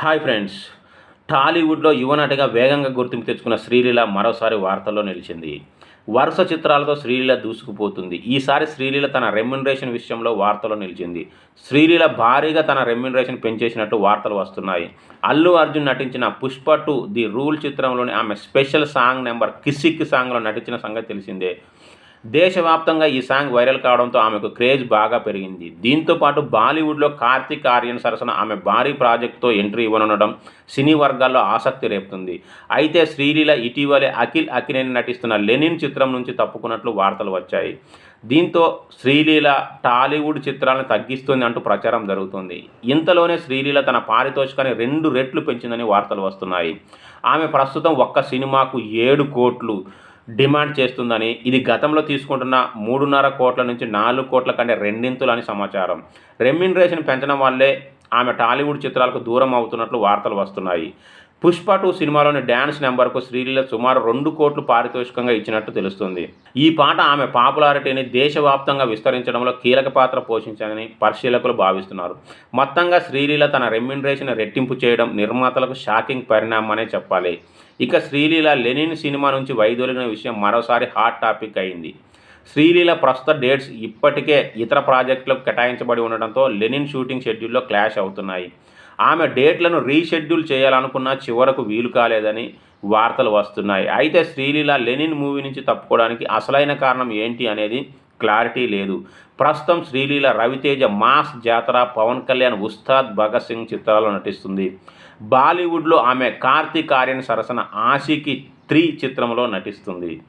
Hi friends. టాలీవుడ్లో యువనటిగా వేగంగా గుర్తింపు తెచ్చుకున్న శ్రీలీల మరోసారి వార్తల్లో నిలిచింది. వరుస చిత్రాలతో శ్రీలీల దూసుకుపోతుంది. ఈసారి శ్రీలీల తన రెమ్యునరేషన్ విషయంలో వార్తలో నిలిచింది. శ్రీలీల భారీగా తన రెమ్యునరేషన్ పెంచేసినట్టు వార్తలు వస్తున్నాయి. అల్లు అర్జున్ నటించిన పుష్ప టు ది రూల్ చిత్రంలోని ఆమె స్పెషల్ సాంగ్ నెంబర్ కిసిక్ సాంగ్లో నటించిన సంగతి తెలిసిందే. దేశవ్యాప్తంగా ఈ సాంగ్ వైరల్ కావడంతో ఆమెకు క్రేజ్ బాగా పెరిగింది. దీంతో పాటు బాలీవుడ్లో కార్తిక్ ఆర్యన్ సరసన ఆమె భారీ ప్రాజెక్టుతో ఎంట్రీ ఇవ్వనుండడం సినీ వర్గాల్లో ఆసక్తి రేపుతుంది. అయితే శ్రీలీల ఇటీవలే అఖిల్ అఖినేని నటిస్తున్న లెనిన్ చిత్రం నుంచి తప్పుకున్నట్లు వార్తలు వచ్చాయి. దీంతో శ్రీలీల టాలీవుడ్ చిత్రాలను తగ్గిస్తుంది అంటూ ప్రచారం జరుగుతుంది. ఇంతలోనే శ్రీలీల తన పారితోషికాన్ని రెండు రెట్లు పెంచిందని వార్తలు వస్తున్నాయి. ఆమె ప్రస్తుతం ఒక్క సినిమాకు ఏడు కోట్లు డిమాండ్ చేస్తుందని ఇది గతంలో తీసుకుంటున్న మూడున్నర కోట్ల నుంచి నాలుగు కోట్ల కంటే రెండింతులు అని సమాచారం. రెమ్యూనరేషన్ పెంచడం వల్లే ఆమె టాలీవుడ్ చిత్రాలకు దూరం అవుతున్నట్లు వార్తలు వస్తున్నాయి. పుష్ప టూ సినిమాలోని డ్యాన్స్ నెంబర్కు శ్రీలీల సుమారు రెండు కోట్లు పారితోషికంగా ఇచ్చినట్టు తెలుస్తుంది. ఈ పాట ఆమె పాపులారిటీని దేశవ్యాప్తంగా విస్తరించడంలో కీలక పాత్ర పోషించాలని పరిశీలకులు భావిస్తున్నారు. మొత్తంగా శ్రీలీల తన రెమ్యునరేషన్ రెట్టింపు చేయడం నిర్మాతలకు షాకింగ్ పరిణామమనే చెప్పాలి. ఇక శ్రీలీల లెనిన్ సినిమా నుంచి వైదొలిగిన విషయం మరోసారి హాట్ టాపిక్ అయింది. శ్రీలీల ప్రస్తుత డేట్స్ ఇప్పటికే ఇతర ప్రాజెక్టులకు కేటాయించబడి ఉండడంతో లెనిన్ షూటింగ్ షెడ్యూల్లో క్లాష్ అవుతున్నాయి. ఆమె డేట్లను రీషెడ్యూల్ చేయాలనుకున్నా చివరకు వీలు కాలేదని వార్తలు వస్తున్నాయి. అయితే శ్రీలీల లెనిన్ మూవీ నుంచి తప్పుకోవడానికి అసలైన కారణం ఏంటి అనేది క్లారిటీ లేదు. ప్రస్తుతం శ్రీలీల రవితేజ మాస్ జాతర పవన్ కళ్యాణ్ ఉస్తాద్ భగత్ సింగ్ చిత్రాల్లో నటిస్తుంది. బాలీవుడ్లో ఆమె కార్తీక్ ఆర్యన్ సరసన ఆషికి త్రీ చిత్రంలో నటిస్తుంది.